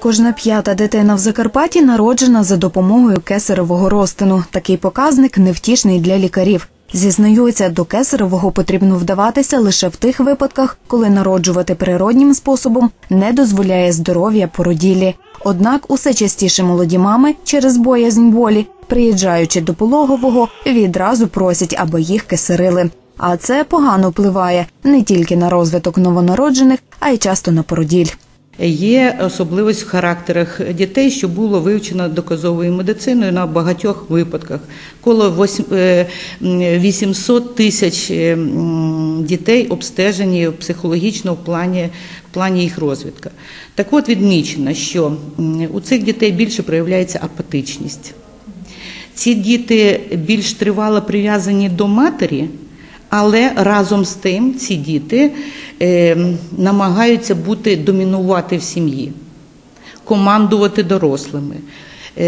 Кожна п'ята дитина в Закарпатті народжена за допомогою кесаревого розтину. Такий показник невтішний для лікарів. Зізнаються, до кесаревого потрібно вдаватися лише в тих випадках, коли народжувати природнім способом не дозволяє здоров'я породілі. Однак усе частіше молоді мами через боязнь болі, приїжджаючи до пологового, відразу просять, аби їх кесарили. А це погано впливає не тільки на розвиток новонароджених, а й часто на породіль. Є особливість в характерах дітей, що було вивчено доказовою медициною на багатьох випадках. Коло вось- е, 800 тисяч е, дітей обстежені психологічно в плані, в плані їх розвитку. Так от відмічено, що у цих дітей більше проявляється апатичність. Ці діти більш тривало прив'язані до матері, але разом з тим ці діти е, намагаються бути домінувати в сім'ї, командувати дорослими, е,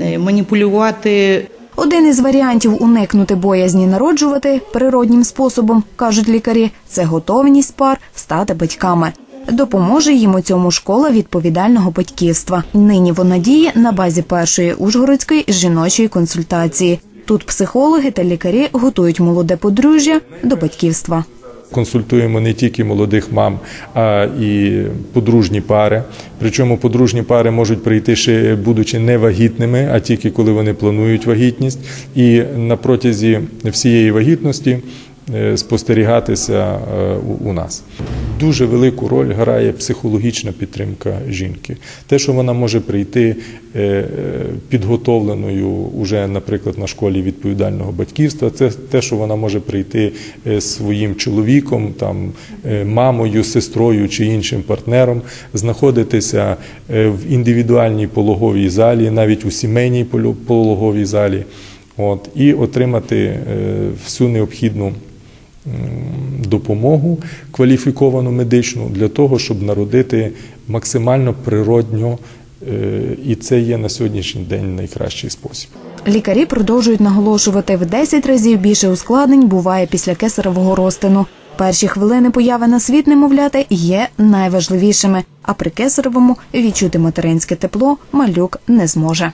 е, маніпулювати Один із варіантів уникнути боязні народжувати природнім способом, кажуть лікарі, це готовність пар стати батьками. Допоможе їм у цьому школа відповідального батьківства. Нині вона діє на базі першої ужгородської жіночої консультації. Тут психологи та лікарі готують молоде подружжя до батьківства. Консультуємо не тільки молодих мам, а і подружні пари. Причому подружні пари можуть прийти ще будучи не вагітними, а тільки коли вони планують вагітність. І на протязі всієї вагітності е, спостерігатися е, у- у нас. Дуже велику роль грає психологічна підтримка жінки. Те, що вона може прийти е, підготовленою уже, наприклад, на школі відповідального батьківства, це те, що вона може прийти е, своїм чоловіком, там, е, мамою, сестрою чи іншим партнером, знаходитися в індивідуальній пологовій залі, навіть у сімейній пологовій залі, от, і отримати всю необхідну допомогу кваліфіковану медичну для того, щоб народити максимально природньо, е, і це є на сьогоднішній день найкращий спосіб. Лікарі продовжують наголошувати, в 10 разів більше ускладнень буває після кесаревого розтину. Перші хвилини появи на світ немовляти є найважливішими, а при кесаревому відчути материнське тепло малюк не зможе.